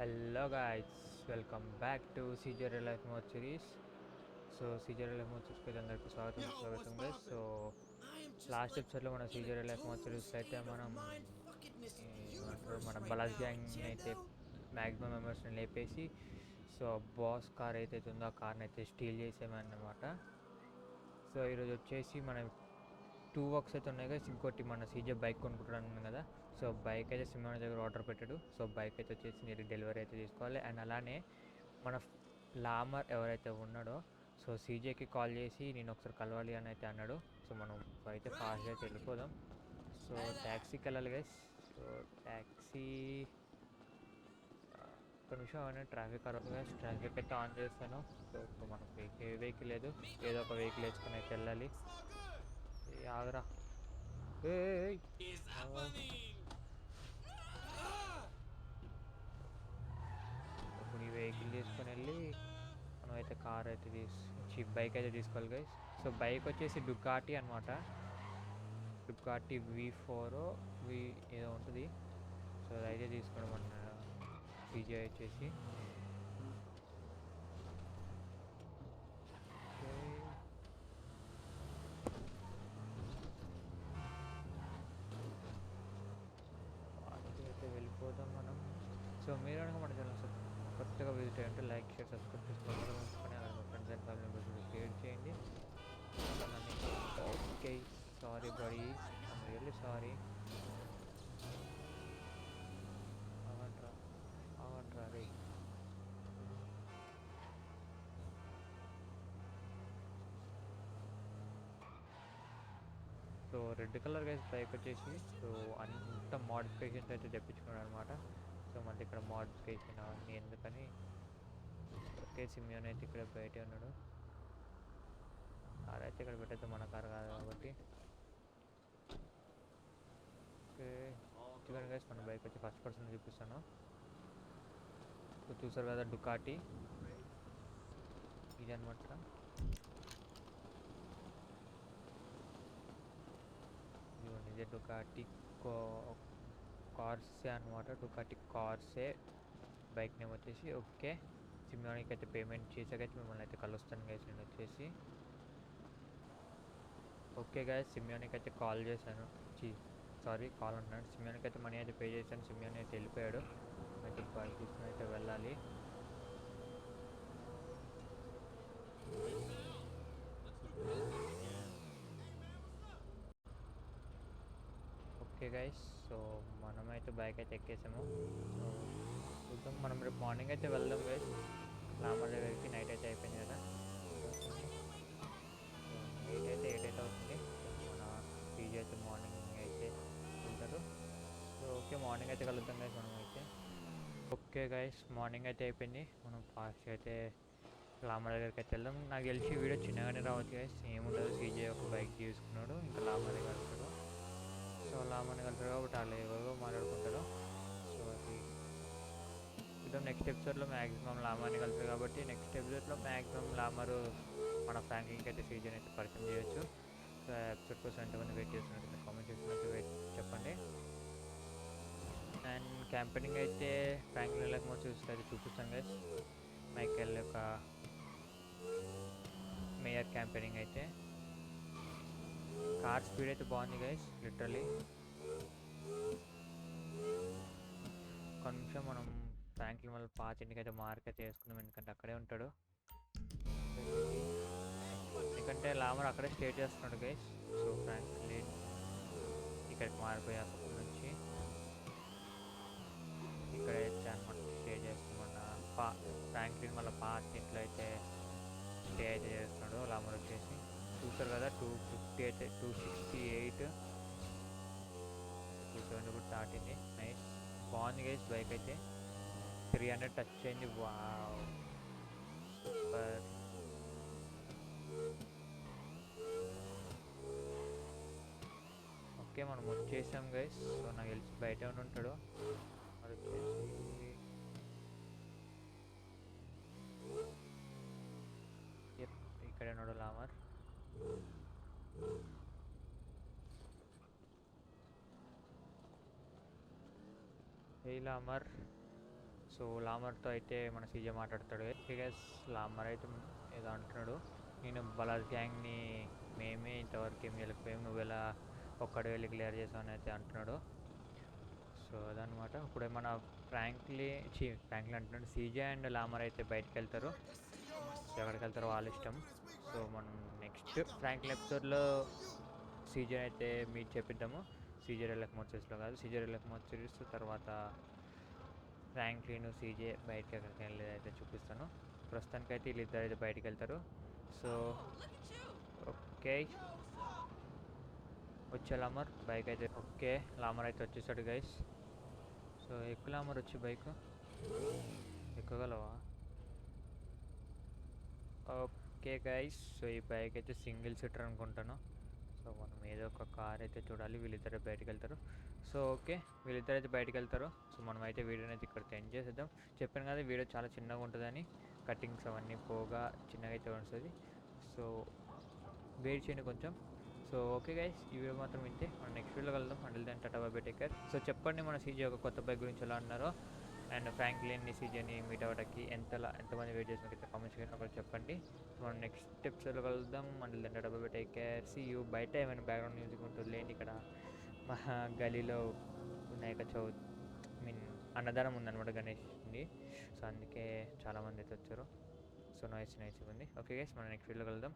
Hello guys welcome back to Caesar life series so Caesar life mode సిరీస్కి అందరికీ స్వాగతం. స్వాగతం guys so last ఎపిసోడ్లో మన సీజర్ లైఫ్ మోడ్ సిరీస్ అయితే మనం మన బలాస్ గ్యాంగ్ అయితే మ్యాక్సిమం మెంబర్స్ని లేపేసి సో బాస్ కార్ అయితే ఉందో ఆ కార్ని అయితే స్టీల్ చేసేమన్నమాట సో ఈరోజు వచ్చేసి మనం టూ వర్క్స్ అయితే ఉన్నాయి కదా ఇంకోటి మన సీజే బైక్ కొనుక్కుంటాను కదా. సో బైక్ అయితే సింహాన దగ్గర ఆర్డర్ పెట్టాడు. సో బైక్ అయితే వచ్చేసి మీరు డెలివరీ అయితే తీసుకోవాలి. అండ్ అలానే మన లామర్ ఎవరైతే ఉన్నాడో సో సీజేకి కాల్ చేసి నేను ఒకసారి కలవాలి అని అయితే అన్నాడు. సో మనం అయితే ఫాస్ట్గా అయితే వెళ్ళిపోదాం. సో ట్యాక్సీకి వెళ్ళాలి గైస్ సో ట్యాక్సీ ఒక నిమిషం అవన్నీ ట్రాఫిక్ అరవగా ట్రాఫిక్ అయితే ఆన్ చేస్తాను. సో ఇప్పుడు ఏ వెహికల్ వెహికల్ లేదు. ఏదో ఒక వెహికల్ వేసుకుని అయితే వెళ్ళాలి. ఆగరా ఏ. ఇప్పుడు ఈ వెహికల్ తీసుకొని వెళ్ళి మనం అయితే కార్ అయితే తీసి బైక్ అయితే తీసుకోవాలి గైస్ సో బైక్ వచ్చేసి డుకాటి అనమాట డుకాటి వి ఫోర్ వి ఏదో ఉంటుంది. సో అదైతే తీసుకోవడం అన్న పీజీ వచ్చేసి Okay. వాటికి అయితే వెళ్ళిపోదాం మనం సో మీరు కనుక మన ఛానల్ కొత్తగా విజిట్ అయ్యంటే లైక్ షేర్ సబ్స్క్రైబ్ చేసుకోవాలి అలాగే మీ friends and family members share చేయండి. Okay sorry buddy I'm really sorry అవంట్రా అవంట్రా రే. So red colour guys bike వచ్చేసి సో అంత మోడిఫికేషన్స్ అయితే తెప్పించుకున్నాడు అనమాట సో మళ్ళీ ఇక్కడ మోడిఫికేషన్ అవన్నీ ఎందుకని? ఓకే సిమియోన్ అయితే ఇక్కడ బయట ఉన్నాడు. కార్ అయితే ఇక్కడ పెట్టద్దు మన కార్ కాదు కాబట్టి. ఓకే. చూడండి గైస్ మన బైక్ వచ్చి ఫస్ట్ పర్సన్ చూపిస్తాను. చూసారు కదా డుకాటి ఇది అనమాట ఇదిగోండి ఇదే డుకాటి కార్సే అనమాట డుకాటి కార్సే బైక్ నేమ్ వచ్చేసి ఓకే. సిమ్లోనికి అయితే పేమెంట్ చేసాకైతే మిమ్మల్ని అయితే కలుస్తాను గైస్ నేను వచ్చేసి. ఓకే గైస్ సిమ్యోనికి అయితే కాల్ చేశాను సారీ కాల్ అంటున్నాను. సిమ్యోనికి అయితే మనీ అయితే పే చేశాను. సిమ్యోని అయితే వెళ్ళిపోయాడు. అయితే బైక్ తీసుకుని అయితే వెళ్ళాలి. ఓకే గైస్ సో మనమైతే బైక్ అయితే ఎక్కేసాము. సో చూద్దాం. మనం రేపు మార్నింగ్ అయితే వెళ్దాం గైస్ రామర్ దగ్గరికి నైట్ అయితే అయిపోయింది కదా. ఎయిట్ అయితే ఎయిట్ అయితే అవుతుంది. మన పీజీ అయితే మార్నింగ్ అయితే వెళ్తారు. సో ఓకే మార్నింగ్ అయితే కలుద్దాం గైస్ మనం అయితే ఓకే గైస్ మార్నింగ్ అయితే అయిపోయింది. మనం ఫాస్ట్ అయితే లామర్ దగ్గరికి అయితే వెళ్దాం. నాకు తెలిసి వీడియో చిన్నగానే రావచ్చు గైస్ ఏముండదు. సీజే ఒక బైక్ తీసుకున్నాడు. ఇంకా లామర్ దగ్గర సో లామని కలుతారు కాబట్టి వాళ్ళు ఎవరో మాట్లాడుకుంటారు. సో అది ఇద్దాం నెక్స్ట్ ఎపిసోడ్లో మ్యాక్సిమం లామాని కలుతారు కాబట్టి నెక్స్ట్ ఎపిసోడ్లో మ్యాక్సిమం లామరు మన ఫ్రాంకింగ్కి అయితే సీజన్ అయితే పరిచయం చేయొచ్చు. సో ఎపిసోడ్ కోసం ఎంతమంది వెయిట్ చేస్తున్నట్టు కామెంట్ చేస్తున్నట్టు వెయిట్ చెప్పండి. అండ్ క్యాంపెయినింగ్ అయితే ఫ్రాంకింగ్ లైఫ్ మోస్ట్ చూపిస్తాం చూపిస్తాను గైస్ మైకెల్ యొక్క మేయర్ క్యాంపెయినింగ్ అయితే. కార్ స్పీడ్ అయితే బాగుంది గైస్ లిటరలీ కొంచెం మనం ఫ్రాంక్లిన్ వల్ల పాత ఇంటికి అయితే మార్క్ అయితే వేసుకున్నాం ఎందుకంటే అక్కడే ఉంటాడు. ఎందుకంటే లామర్ అక్కడే స్టే చేస్తున్నాడు గైస్ సో ఫ్రాంక్లిన్ ఇక్కడికి మారిపోయి అక్కడ నుంచి ఇక్కడైతే అనమాట స్టే చేస్తున్న పా ఫ్రాంక్లిన్ మళ్ళీ పాత ఇంట్లో అయితే స్టే అయితే చేస్తున్నాడు. లామర్ వచ్చేసి చూస్తారు కదా two fifty eight two sixty eight two seventy కూడా దాటింది నైట్ బాగుంది గైస్ బైక్ అయితే. త్రీ హండ్రెడ్ టచ్ అయింది. వావ్ సూపర్ ఓకే మనం వచ్చేసాం గైస్ సో నాకు తెలిసి బయట ఏమైనా ఉంటాడు. మరి వచ్చేసి ఇక్కడ ఇక్కడే ఉన్నాడు లామర్ హే లామర్ సో లామర్తో అయితే మన సీజే మాట్లాడతాడు. గైస్ లామర్ అయితే ఏదో అంటున్నాడు. నేను బలాజ్ గ్యాంగ్ని మేమే ఇంతవరకు ఏం వెళ్ళిపోయాం నువ్వు ఎలా ఒక్కడే వెళ్ళి క్లియర్ చేసావు అని అయితే అంటున్నాడు. సో అదనమాట ఇప్పుడు మన ఫ్రాంక్లీ చీ ఫ్రాంక్లీ అంటున్నాడు. సీజే అండ్ లామర్ అయితే బయటకు వెళ్తారు ఎక్కడికి వెళ్తారో వాళ్ళ ఇష్టం. సో మనం నెక్స్ట్ ఫ్రాంక్ లెప్చర్లో సీజర్ అయితే మీట్ చెప్పిద్దాము సీజర్ ఎలక్ మోచరీస్లో కాదు. సీజర్ ఎలక్ మోచరీస్ తర్వాత ఫ్రాంక్లీన్ సీజే బయటకి ఎక్కడికి వెళ్ళేది అయితే చూపిస్తాను. ప్రస్తుతానికి అయితే వీళ్ళిద్దరు అయితే బయటికి వెళ్తారు. So okay. వచ్చే లామర్ బైక్ అయితే ఓకే. లామర్ అయితే వచ్చేసాడు గైస్ సో ఎక్కువ లామర్ వచ్చి బైక్ ఎక్కగలవా ఓకే. ఓకే గైస్ సో ఈ బైక్ అయితే సింగిల్ సీటర్ అనుకుంటాను. సో మనం ఏదో ఒక కార్ అయితే చూడాలి. వీళ్ళిద్దరే బయటకు వెళ్తారు సో ఓకే వీళ్ళిద్దరు అయితే బయటకు వెళ్తారు సో మనం అయితే వీడియోని అయితే ఇక్కడ ఎండ్ చేసేద్దాం. చెప్పాను కదా వీడియో చాలా చిన్నగా ఉంటుందని. కటింగ్స్ అవన్నీ పోగా చిన్నగా అయితే వస్తుంది. సో వెయిట్ చేయండి కొంచెం. సో ఓకే గైస్ ఈ వీడియో మాత్రం వింటే మనం నెక్స్ట్ వీడియోలో వెళ్దాం అండిల్ then Tata bye take care so చెప్పండి మన సీజీ ఒక కొత్త బైక్ గురించి ఎలా అన్నారో. అండ్ ఫ్రాంక్లిన్ నిసిజని మీట్ అవ్వడానికి ఎంత ఎంతమంది వెయిట్ చేసిన కామెంట్స్ చేయడం ఒకటి చెప్పండి. మనం నెక్స్ట్ స్టెప్స్లో కలుద్దాం. And then tata bye take care. See you బయట ఏమైనా బ్యాక్గ్రౌండ్ మ్యూజిక్ ఉంటుంది లేని ఇక్కడ. మా గలీలో వినాయక చవితి ఐ మీన్ అన్నదానం ఉందన్నమాట గణేష్ని సో అందుకే చాలామంది అయితే వచ్చారు. సో నైస్ నైస్ ఉంది. ఓకే గైస్ మనం నెక్స్ట్ వీడియోలో కలుద్దాం.